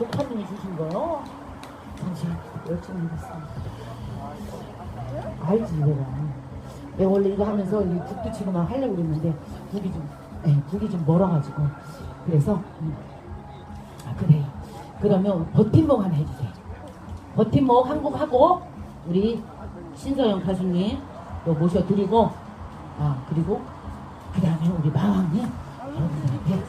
독한이 있으신가요? 사실 여쭤보겠습니다. 알지 내가. 내가 원래 이거 하면서 이 국도 치고 막 하려고 그랬는데 국이 좀, 네, 국이 좀 멀어가지고 그래서 음. 아 그래요. 그러면 버팀목 하나 해주세요. 버팀목 한 곡 하고 우리 신서영 가수님 또 모셔드리고 아 그리고 그 다음에 우리 마왕님 여러분들한테